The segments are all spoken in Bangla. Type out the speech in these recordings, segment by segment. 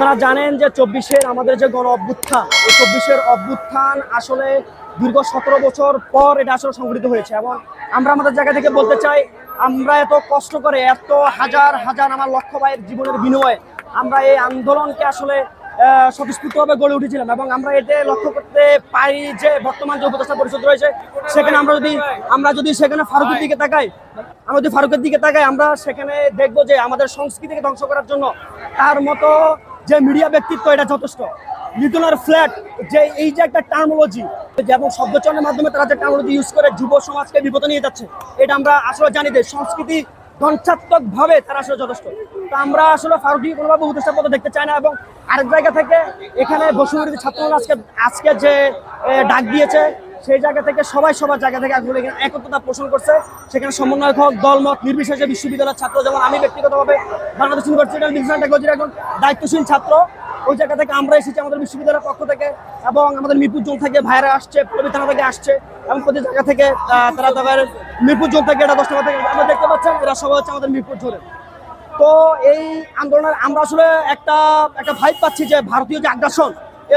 আপনারা জানেন যে চব্বিশের আমাদের যে গণ অভ্যুত্থান, এই চব্বিশের অভ্যুত্থান আসলে দীর্ঘ সতেরো বছর পর এটা আসলে সংঘটিত হয়েছে এবং আমরা আমাদের জায়গা থেকে বলতে চাই, আমরা এত কষ্ট করে, এত হাজার হাজার আমার লক্ষ ভাইয়ের জীবনের বিনিময়ে আমরা এই আন্দোলনকে আসলে স্বতঃস্ফূর্তভাবে গড়ে উঠেছিলাম এবং আমরা এতে লক্ষ্য করতে পারি যে বর্তমান যে উপদেষ্টা পরিষদ রয়েছে, সেখানে আমরা যদি আমরা যদি সেখানে ফারুকের দিকে তাকাই, আমরা যদি ফারুকের দিকে তাকাই, আমরা সেখানে দেখব যে আমাদের সংস্কৃতিকে ধ্বংস করার জন্য তার মতো যে মিডিয়া ব্যক্তিত্ব, এটা যথেষ্ট। লিটনের ফ্ল্যাট যে এই যে একটা টার্মোলজি যেমন শব্দচয়নের মাধ্যমে তারা যে টার্মোলজি ইউজ করে, যুব সমাজকে বিপদে নিয়ে যাচ্ছে, এটা আমরা আসলে জানি যে সংস্কৃতি ধ্বংসাত্মক ভাবে তারা আসলে যথেষ্ট। তো আমরা আসলে ফারুকি কোনোভাবে উপদেষ্টা পদে দেখতে চাই না এবং আরেক জায়গা থেকে এখানে বসুবিরোধী ছাত্ররা আজকে আজকে যে ডাক দিয়েছে সেই জায়গা থেকে সবাই সবার জায়গা থেকে আসলে এখানে একত্রতা পোষণ করছে। সেখানে সমন্বয়ক দলমত, নির্বিশেষে বিশ্ববিদ্যালয়ের ছাত্র, যেমন আমি ব্যক্তিগতভাবে বাংলাদেশ ইউনিভার্সিটি টেকনোলজির একজন দায়িত্বশীল ছাত্র। ওই জায়গা থেকে আমরা এসেছি আমাদের বিশ্ববিদ্যালয়ের পক্ষ থেকে এবং আমাদের মিরপুর জোন থেকে ভাইরা আসছে থানা থেকে আসছে এবং প্রতি জায়গা থেকে তারা তাদের মিরপুর জোন থেকে এটা দশ টাকা থেকে আমরা দেখতে পাচ্ছেন, এরা সবাই হচ্ছে আমাদের মিরপুর জোনের। তো এই আন্দোলনের আমরা আসলে একটা একটা ভাইব পাচ্ছি যে ভারতীয় যে আগ্রাসন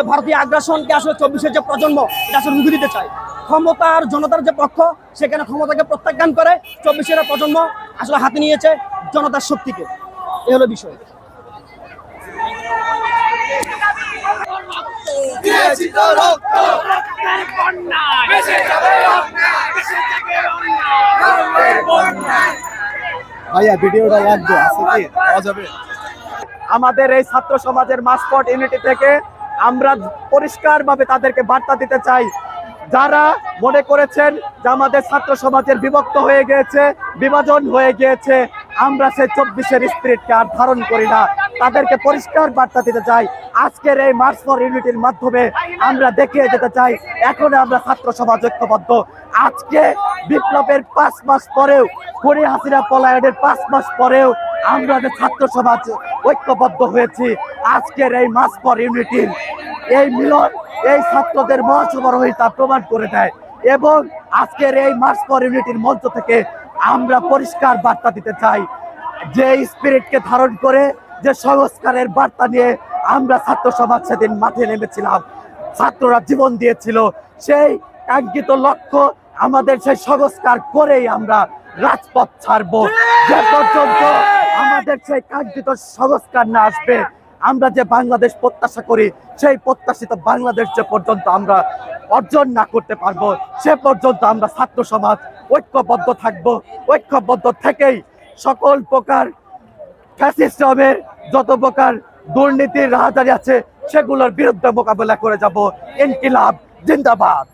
ভারতীয় আগ্রাসনকে আসলে চব্বিশের যে প্রজন্ম এটা আসলে রুখে দিতে চায়। ক্ষমতার জনতার যে পক্ষ সেখানে ক্ষমতাকে প্রত্যাখ্যান করে চব্বিশের প্রজন্ম আসলে হাতে নিয়েছে জনতার শক্তিকে। এই হলো বিষয়। ভাইয়া ভিডিওটা লাগবে আছে কি? পাওয়া যাবে? আমাদের এই ছাত্র সমাজের মাসপট ইউনিটি থেকে আমরা পরিষ্কারভাবে তাদেরকে বার্তা দিতে চাই। যারা মনে করেছেন যে আমাদের ছাত্র সমাজের বিভক্ত হয়ে গিয়েছে, বিভাজন হয়ে গিয়েছে, আমরা সেই চব্বিশের স্পিরিটকে আর ধারণ করি না। তাদেরকে পরিষ্কার বার্তা দিতে চাই। আজকের এই মার্চ ফর ইউনিটির মাধ্যমে আমরা দেখিয়ে যেতে চাই এখন আমরা ছাত্র সমাজ ঐক্যবদ্ধ। আজকে বিপ্লবের পাঁচ মাস পরেও, খুনি হাসিনা পলায়নের পাঁচ মাস পরেও আমরা যে ছাত্র সমাজ ঐক্যবদ্ধ হয়েছি, আজকের এই মাস ফর ইউনিটির এই মিলন, এই ছাত্রদের মহাসমারোহিতা প্রমাণ করে দেয়। এবং আজকের এই মাস পর ইউনিটির মঞ্চ থেকে আমরা পরিষ্কার বার্তা দিতে চাই, যে স্পিরিটকে ধারণ করে, যে সংস্কারের বার্তা নিয়ে আমরা ছাত্র সমাজ সেদিন মাঠে নেমেছিলাম। ছাত্ররা জীবন দিয়েছিল, সেই কাঙ্ক্ষিত লক্ষ্য আমাদের সেই সংস্কার করেই আমরা রাজপথ ছাড়বো। যে পর্যন্ত আমাদের সেই কাঙ্ক্ষিত সংস্কার না আসবে। আমরা যে বাংলাদেশ প্রত্যাশা করি, সেই প্রত্যাশিত বাংলাদেশ যে পর্যন্ত আমরা অর্জন না করতে পারব, সে পর্যন্ত আমরা ছাত্র সমাজ ঐক্যবদ্ধ থাকব। ঐক্যবদ্ধ থেকেই সকল প্রকার ফ্যাসিস্টমের যত প্রকার দুর্নীতির রাহাজারি আছে, সেগুলোর বিরুদ্ধে মোকাবেলা করে যাব। ইনকিলাব, জিন্দাবাদ।